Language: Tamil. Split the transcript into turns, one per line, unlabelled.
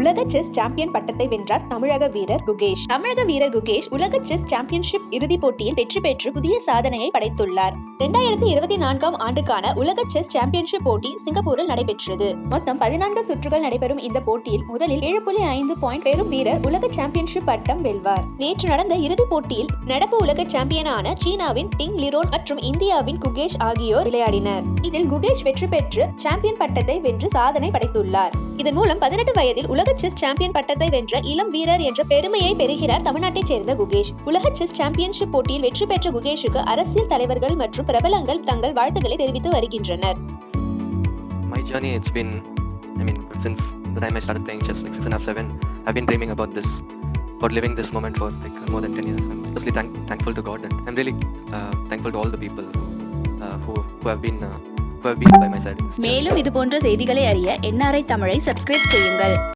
உலக செஸ் சாம்பியன் பட்டத்தை வென்றார் தமிழக வீரர் குகேஷ். தமிழக வீரர் குகேஷ் உலக செஸ் சாம்பியன்ஷிப் இறுதிப் போட்டியில் வெற்றி பெற்று புதிய சாதனையை படைத்துள்ளார். ரெண்டாயிரத்தி இருபத்தி நான்காம் ஆண்டுக்கான உலக செஸ் சாம்பியன்ஷிப் போட்டி சிங்கப்பூரில் நடைபெற்றது. மொத்தம் பதினான்கு சுற்றுகள் நடைபெறும் இந்த போட்டியில் முதலில் ஏழு புள்ளி ஐந்து பாயிண்ட் பெறும் வீரர் உலக சாம்பியன்ஷிப் பட்டம் வெல்வார். நேற்று நடந்த இறுதிப் போட்டியில் நடப்பு உலக சாம்பியனான சீனாவின் டிங் லிரோன் மற்றும் இந்தியாவின் குகேஷ் ஆகியோர் விளையாடினர். இதில் குகேஷ் வெற்றி பெற்று சாம்பியன் பட்டத்தை வென்று சாதனை படைத்துள்ளார். இதன் மூலம் பதினெட்டு வயதில் உலக செஸ் சாம்பியன் பட்டத்தை வென்ற இளம் வீரர் என்ற பெருமையை பெறுகிறார் தமிழ்நாட்டைச் சேர்ந்த குகேஷ். உலக செஸ் சாம்பியன்ஷிப் போட்டியில் வெற்றி பெற்ற குகேஷுக்கு அரசியல் தலைவர்கள் மற்றும் பிரபலங்கள் தங்கள் வாழ்த்துக்களை தெரிவித்து வருகின்றனர்
My journey, it's been, I mean, since the time I started playing chess, like six and a half, seven, I've been dreaming about this, about living this moment for like more than 10 years. I'm firstly thank, thankful to God and I'm really uh, thankful to all the people who, uh, who, who have been, uh, who have been by my side.
மேலும் இது போன்ற செய்திகளை அறிய என்ஆர்ஐ தமிழை சப்ஸ்கிரைப் செய்யுங்கள்